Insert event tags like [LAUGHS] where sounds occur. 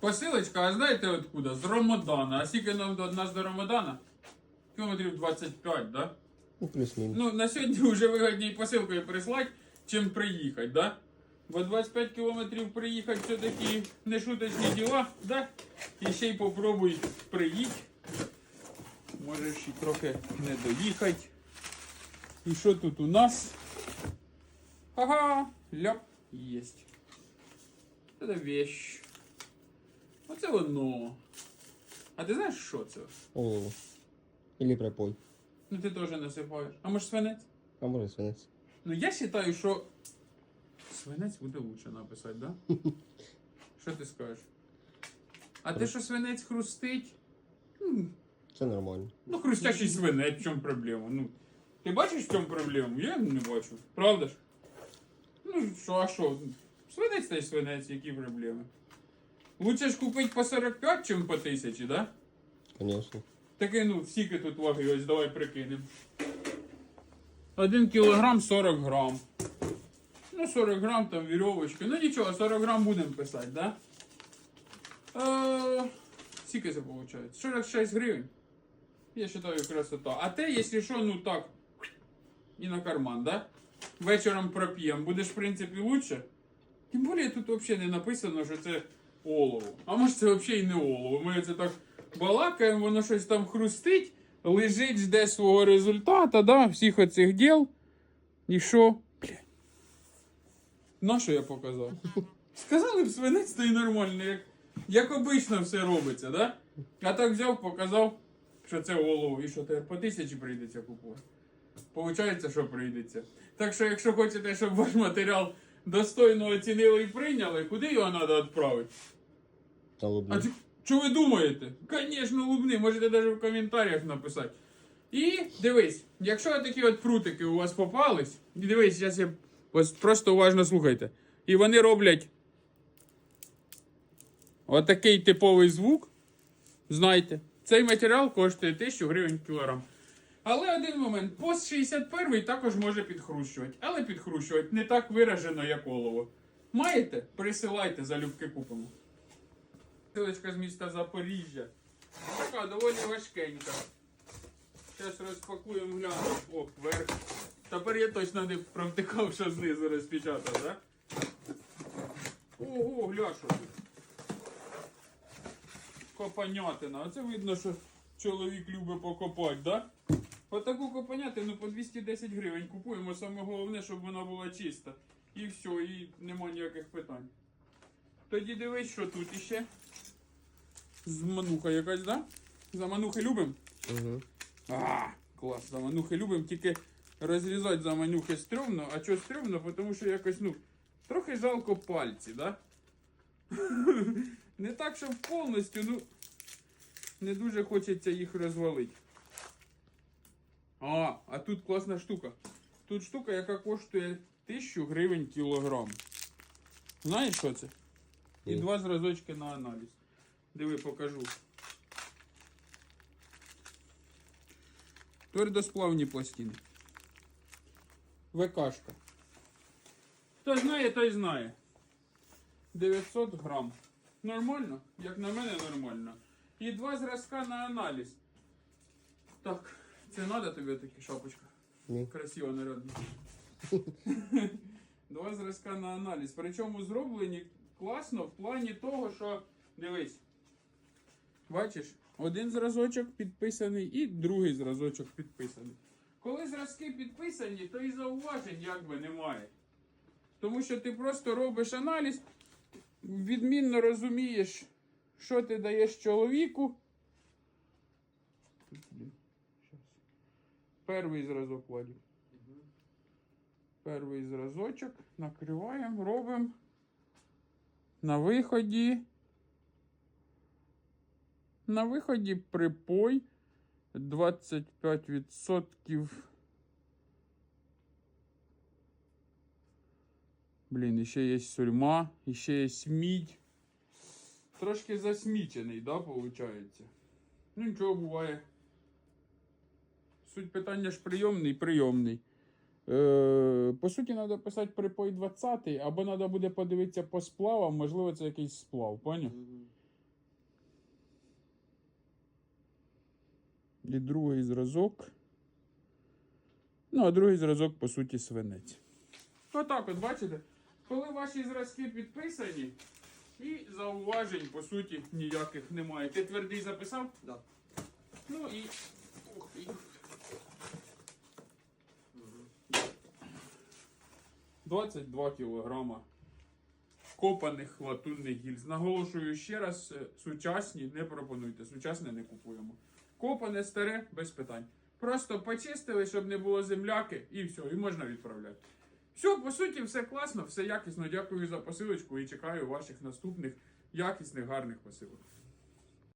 Посилочка, а знаєте откуда? З Рамадана. А скільки нам до нас до Рамадана? Кілометрів 25, да? Ну, плюс-мінус. Ну, на сьогодні вже вигідніше посилкою прислати, чим приїхати, да? Бо 25 кілометрів приїхати це такі нешуточні діла, да? І ще й попробуй приїдь. Можеш і трохи не доїхати. І що тут у нас? Ага, ляп, єсть. Це вещь. Оце воно. А ти знаєш, що це? Олово. Или припой. Ну ти теж насипаєш. А може свинець? А може свинець. Ну я вважаю, що свинець буде лучше написати, да? [LAUGHS] Що ти скажеш? А те, що свинець хрустить, Це нормально. ну хрустящий свинець, в чому проблема? Ну, ти бачиш, в чому проблему? Я не бачу. Правда ж? Ну що, а що? Свинець та й свинець, які проблеми? Лучше ж купити по 45, чим по 1000, да? Конечно. Таке, ну, скільки тут ваги, ось давай прикинемо. 1 кілограм 40 грам. Ну, 40 грам там вірьовочки. Ну нічого, 40 грам будемо писати, да? Е, скільки це виходить? 46 гривень. Я вважаю красота. А те, якщо що, ну так. І на карман, да? Вечором проп'ємо. Будеш, в принципі, лучше. Тим більше тут взагалі не написано, що це олово. А може це взагалі і не олово. Ми це так балакаємо, воно щось там хрустить, лежить, жде свого результата, да, всіх оцих діл. І що? Блядь. На що я показав? Сказали б свинець, то і нормально, як, як обично все робиться, да? А так взяв, показав, що це олово, і що тепер по тисячі прийдеться купувати. Получається, що прийдеться. Так що, якщо хочете, щоб ваш матеріал достойно оцінили і прийняли, куди його треба відправити? Та лубні. А що ви думаєте? Звісно, лубни, можете навіть в коментарях написати. І дивись, якщо такі от прутики у вас попались, і дивись, зараз я ось просто уважно слухайте. І вони роблять отакий типовий звук. Знайте, цей матеріал коштує 1000 гривень кілограм. Але один момент, пост 61 також може підхрущувати, але підхрущувати не так виражено, як олово. Маєте? Присилайте, залюбки купимо. Силочка з міста Запоріжжя. Така доволі важкенька. Зараз розпакуємо, глянемо. О, вверх. Тепер я точно не провтикав, що знизу розпечатав, да? Ого, гля, що тут. Копанятина. Оце видно, що чоловік любить покопати, да? Отаку копанятину по 210 гривень купуємо. Саме головне, щоб вона була чиста. І все, і нема ніяких питань. Тоді дивись, що тут іще. Замануха якась, да? Заманухи любимо? Угу. А, клас, заманухи любимо, тільки розрізати заманюхи стрьомно. А чого стрьомно? Тому що якось, ну, трохи жалко пальці, да? [LAUGHS] Не так, щоб повністю, ну, не дуже хочеться їх розвалити. А, а тут класна штука. Тут штука, яка коштує 1000 гривень кілограм. Знаєш, що це? І Ні. два зразочки на аналіз. Диви, покажу. Твердосплавні пластини. ВКшка. Хто знає, той знає. 900 грам. Нормально? Як на мене, нормально. І два зразка на аналіз. Так, це треба тобі такі шапочка? Ні. Красиво нарядно. [LAUGHS] Два зразка на аналіз. Причому зроблені класно в плані того, що дивись. Бачиш, один зразочок підписаний і другий зразочок підписаний. Коли зразки підписані, то і зауважень якби немає. Тому що ти просто робиш аналіз, відмінно розумієш, що ти даєш чоловіку. Блін, щас. Перший зразок Владик. Перший зразочок. Накриваємо, робимо. На виході. На виході припой 25%. Блін, іще є сульма, іще є мідь. Трошки засмічений, да, виходить? Ну, нічого буває. Суть питання ж прийомний, прийомний. Е, по суті, треба писати припой 20 або треба буде подивитися по сплавам, можливо, це якийсь сплав, поняв? І другий зразок. Ну, а другий зразок, по суті, свинець. Отак от, бачите? Коли ваші зразки підписані, і зауважень, по суті, ніяких немає. Ти твердий записав? Так. Да. Ну і. Ух, і... 22 кілограма копаних латунних гільз. Наголошую ще раз, е, сучасні не пропонуйте, сучасне не купуємо. Копане старе без питань. Просто почистили, щоб не було земляки, і все, і можна відправляти. Все, по суті, все класно, все якісно. Дякую за посилочку і чекаю ваших наступних якісних гарних посилок.